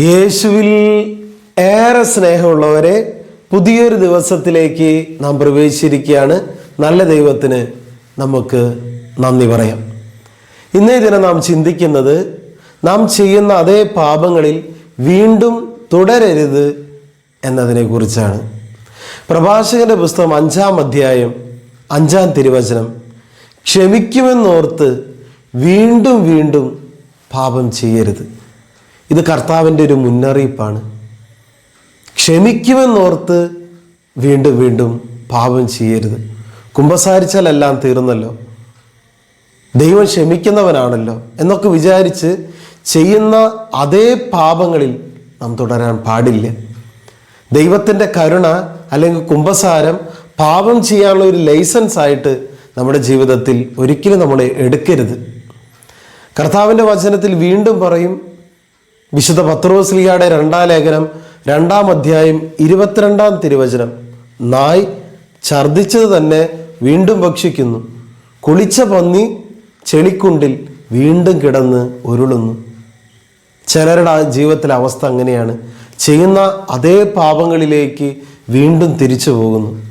യേശുവിൽ ഏറെ സ്നേഹമുള്ളവരെ പുതിയൊരു ദിവസത്തിലേക്ക് നാം പ്രവേശിച്ചിരിക്കുകയാണ്. നല്ല ദൈവത്തിന് നമുക്ക് നന്ദി പറയാം. ഇന്നേ ദിനം നാം ചിന്തിക്കുന്നത് നാം ചെയ്യുന്ന അതേ പാപങ്ങളിൽ വീണ്ടും തുടരരുത് എന്നതിനെ കുറിച്ചാണ്. പ്രഭാഷകന്റെ പുസ്തകം അഞ്ചാം അധ്യായം അഞ്ചാം തിരുവചനം ക്ഷമിക്കുമെന്നോർത്ത് വീണ്ടും വീണ്ടും പാപം ചെയ്യരുത്. ഇത് കർത്താവിന്റെ ഒരു മുന്നറിയിപ്പാണ്. ക്ഷമിക്കുമെന്നോർത്ത് വീണ്ടും വീണ്ടും പാപം ചെയ്യരുത്. കുമ്പസാരിച്ചാലെല്ലാം തീർന്നല്ലോ. ദൈവം ക്ഷമിക്കുന്നവനാണല്ലോ എന്നൊക്കെ വിചാരിച്ച് ചെയ്യുന്ന അതേ പാപങ്ങളിൽ നാം തുടരാൻ പാടില്ല. ദൈവത്തിന്റെ കരുണ അല്ലെങ്കിൽ കുംഭസാരം പാപം ചെയ്യാനുള്ള ഒരു ലൈസൻസ് ആയിട്ട് നമ്മുടെ ജീവിതത്തിൽ ഒരിക്കലും നമ്മൾ എടുക്കരുത്. കർത്താവിന്റെ വചനത്തിൽ വീണ്ടും പറയും വിശുദ്ധ പത്രോസ്ലിയുടെ രണ്ടാം ലേഖനം രണ്ടാം അധ്യായം ഇരുപത്തിരണ്ടാം തിരുവചനം. നായ് ഛർദിച്ചത് തന്നെ വീണ്ടും ഭക്ഷിക്കുന്നു. കുളിച്ച പന്നി ചെളിക്കുണ്ടിൽ വീണ്ടും കിടന്ന് ഉരുളുന്നു. ചിലരുടെ ജീവിതത്തിലെ അവസ്ഥ അങ്ങനെയാണ്. ചെയ്യുന്ന അതേ പാപങ്ങളിലേക്ക് വീണ്ടും തിരിച്ചു പോകുന്നു.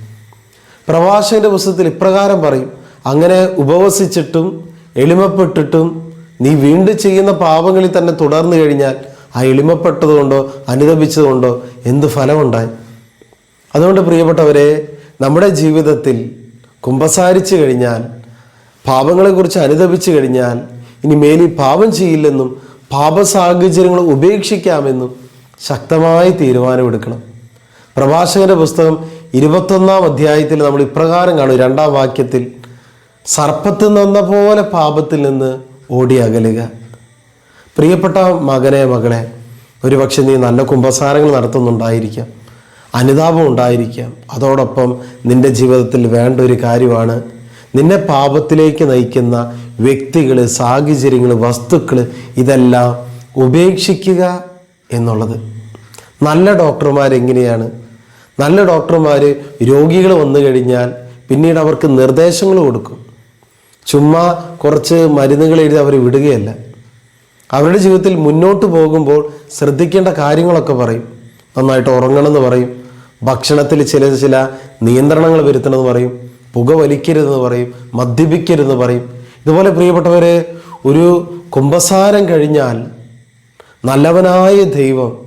പ്രവാചകന്റെ പുസ്തകത്തിൽ ഇപ്രകാരം പറയും. അങ്ങനെ ഉപവസിച്ചിട്ടും എളിമപ്പെട്ടിട്ടും നീ വീണ്ടും ചെയ്യുന്ന പാപങ്ങളിൽ തന്നെ തുടർന്നു കഴിഞ്ഞാൽ ആ എളിമപ്പെട്ടതുകൊണ്ടോ അനുദപിച്ചതുകൊണ്ടോ എന്ത് ഫലമുണ്ടായി? അതുകൊണ്ട് പ്രിയപ്പെട്ടവരെ നമ്മുടെ ജീവിതത്തിൽ കുമ്പസാരിച്ചു കഴിഞ്ഞാൽ പാപങ്ങളെക്കുറിച്ച് അനുദപിച്ചു കഴിഞ്ഞാൽ ഇനി മേലിൽ പാപം ചെയ്യില്ലെന്നും പാപ സാഹചര്യങ്ങൾ ഉപേക്ഷിക്കാമെന്നും ശക്തമായി തീരുമാനമെടുക്കണം. പ്രഭാഷകന്റെ പുസ്തകം ഇരുപത്തൊന്നാം അധ്യായത്തിൽ നമ്മൾ ഇപ്രകാരം കാണും. രണ്ടാം വാക്യത്തിൽ സർപ്പത്തിൽ നിന്ന പോലെ പാപത്തിൽ നിന്ന് ഓടി അകലുക പ്രിയപ്പെട്ട മകനെ മകളെ ഒരുപക്ഷെ നീ നല്ല കുംഭസാരങ്ങൾ നടത്തുന്നുണ്ടായിരിക്കാം. അനുതാപം ഉണ്ടായിരിക്കാം. അതോടൊപ്പം നിന്റെ ജീവിതത്തിൽ വേണ്ട ഒരു കാര്യമാണ് നിന്നെ പാപത്തിലേക്ക് നയിക്കുന്ന വ്യക്തികൾ സാഹചര്യങ്ങൾ വസ്തുക്കൾ ഇതെല്ലാം ഉപേക്ഷിക്കുക എന്നുള്ളത്. നല്ല ഡോക്ടർമാർ എങ്ങനെയാണ്? നല്ല ഡോക്ടർമാർ രോഗികൾ വന്നു കഴിഞ്ഞാൽ പിന്നീട് അവർക്ക് നിർദ്ദേശങ്ങൾ കൊടുക്കും. ചുമ്മാ കുറച്ച് മരുന്നുകൾ എഴുതി അവർ വിടുകയല്ല. അവരുടെ ജീവിതത്തിൽ മുന്നോട്ട് പോകുമ്പോൾ ശ്രദ്ധിക്കേണ്ട കാര്യങ്ങളൊക്കെ പറയും. നന്നായിട്ട് ഉറങ്ങണം എന്ന് പറയും. ഭക്ഷണത്തിൽ ചില ചില നിയന്ത്രണങ്ങൾ വരുത്തണമെന്ന് പറയും. പുക വലിക്കരുതെന്ന് പറയും. മദ്യപിക്കരുതെന്ന് പറയും. ഇതുപോലെ പ്രിയപ്പെട്ടവരെ ഒരു കുംഭസാരം കഴിഞ്ഞാൽ നല്ലവനായ ദൈവം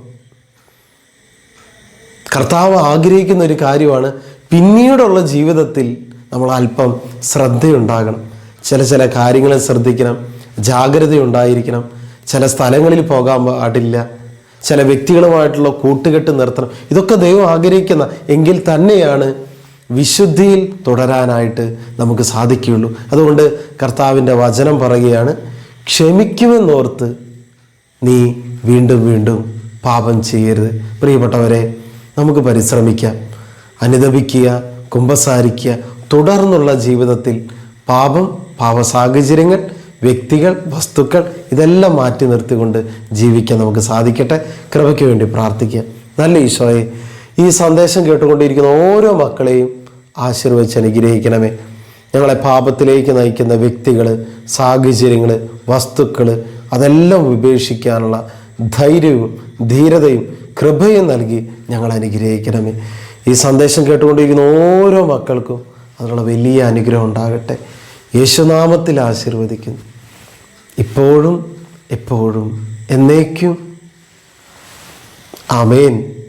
കർത്താവ് ആഗ്രഹിക്കുന്ന ഒരു കാര്യമാണ്. പിന്നീടുള്ള ജീവിതത്തിൽ നമ്മൾ അല്പം ശ്രദ്ധയുണ്ടാകണം. ചില ചില കാര്യങ്ങൾ ശ്രദ്ധിക്കണം ജാഗ്രത ഉണ്ടായിരിക്കണം ചില സ്ഥലങ്ങളിൽ പോകാൻ പാടില്ല. ചില വ്യക്തികളുമായിട്ടുള്ള കൂട്ടുകെട്ട് നിർത്തണം. ഇതൊക്കെ ദൈവം ആഗ്രഹിക്കുന്ന എങ്കിൽ തന്നെയാണ് വിശുദ്ധിയിൽ തുടരാനായിട്ട് നമുക്ക് സാധിക്കുകയുള്ളൂ. അതുകൊണ്ട് കർത്താവിന്റെ വചനം പറയുകയാണ് ക്ഷമിക്കുമെന്നോർത്ത് നീ വീണ്ടും വീണ്ടും പാപം ചെയ്യരുത്. പ്രിയപ്പെട്ടവരെ നമുക്ക് പരിശ്രമിക്കാം. അനുദപിക്കുക കുമ്പസാരിക്കുക. തുടർന്നുള്ള ജീവിതത്തിൽ പാപം പാപ സാഹചര്യങ്ങൾ വ്യക്തികൾ വസ്തുക്കൾ ഇതെല്ലാം മാറ്റി നിർത്തിക്കൊണ്ട് ജീവിക്കാൻ നമുക്ക് സാധിക്കട്ടെ. കൃപയ്ക്ക് വേണ്ടി പ്രാർത്ഥിക്കുക. നല്ല ഈശോയെ ഈ സന്ദേശം കേട്ടുകൊണ്ടിരിക്കുന്ന ഓരോ മക്കളെയും ആശീർവദിച്ച് അനുഗ്രഹിക്കണമേ. ഞങ്ങളെ പാപത്തിലേക്ക് നയിക്കുന്ന വ്യക്തികൾ സാഹചര്യങ്ങൾ വസ്തുക്കൾ അതെല്ലാം ഉപേക്ഷിക്കാനുള്ള ധൈര്യവും ധീരതയും കൃപയും നൽകി ഞങ്ങൾ അനുഗ്രഹിക്കണമേ. ഈ സന്ദേശം കേട്ടുകൊണ്ടിരിക്കുന്ന ഓരോ മക്കൾക്കും അതിനുള്ള വലിയ അനുഗ്രഹം ഉണ്ടാകട്ടെ. യേശുനാമത്തിൽ ആശീർവദിക്കുന്നു. ഇപ്പോഴും എപ്പോഴും എന്നേക്കും. ആമേൻ.